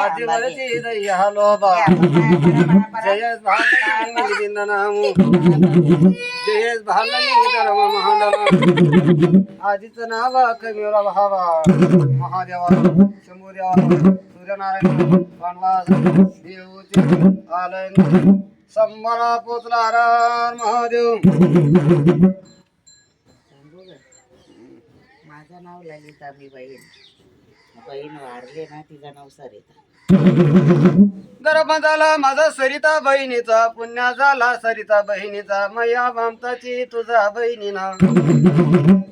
आदिवरची दया लोबा जय भालनी नामू जय भालनी धर्म महाडम आदिच नाव कविरा भावा महादेवा शंभूदेवा सूर्यनारायण नाव ललिता मी बहीण. बहीण वारले ना तिचं नाव सरिता गर्भ झाला माझा सरिता बहिणीचा पुण्य झाला सरिता बहिणीचा मया मामताची तुझा बहिणीना.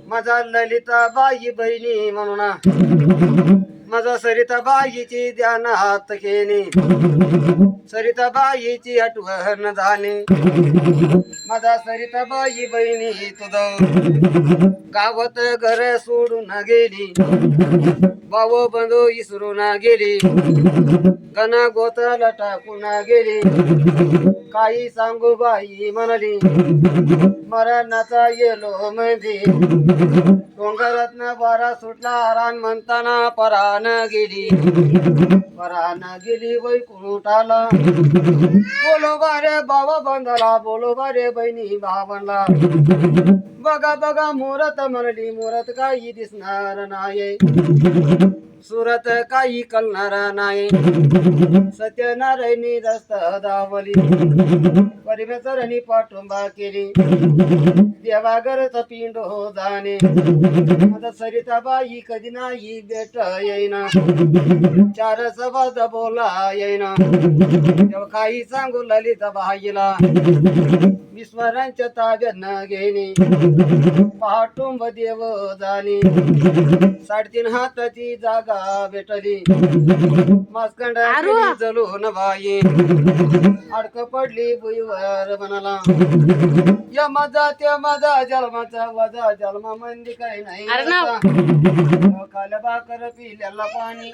माझा ललिता बाई बहिणी म्हणून. माझा सरिता बाईची ध्यान हात केली सरिताबाईची आठवण झाली माझा सरिता बाई बहिणी तुझ. गावात घर सोडून गेली. भाव बंधू इसरून गेली. गणा गोताला टाकून गेली. काही सांगू बाई म्हणाली मरणाचा येलो मध्ये डोंगरातन बारा सुटला रान म्हणताना वरान गेली वरान गेली वैकुंठाला। बोलो बारे बाबा बंधाला बोलो बारे बहिणी भावांना बघा बघा मुरत म्हणली मुरत काही दिसणार नाही. सुरत काही कलणार नाही. सत्यनारायणी रस्त दावली परमेश्वरांनी पाठुंबा केली. देवागरच पिंड हो जाणे. आता सरिताबाई कधी नाही भेट येईना. चार सवाद बोला येईना. काही सांगू ललिता बाईला विस्मरांच्या ताब्यात न घेणे. पाठुंब देव झाली साडेतीन हाताची जागा भेटली. मास्कंड जलून बाई अडक पडली भुईवर म्हणाला या माझा त्या माझा जन्माचा वजा जन्मा मंदी काही नाही. काल बाकर पिल्याला पाणी.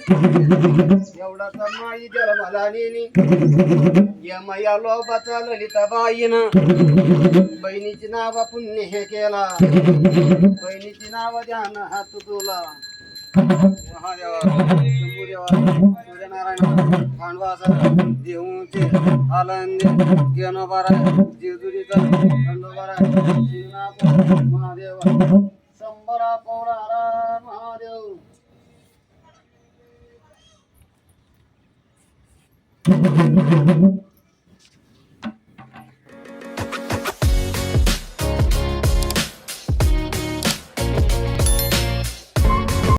एवढा तर माई जन्माला नेली या मैया लोबाचा ललिता बाईनं. बहिणीची नाव पुण्य हे केला. बहिणीची नाव ध्यान हात तुला. महादेवा सूर्यनारायण जेजुरीचा शिवनाथ शंभरा पौरारा महादेव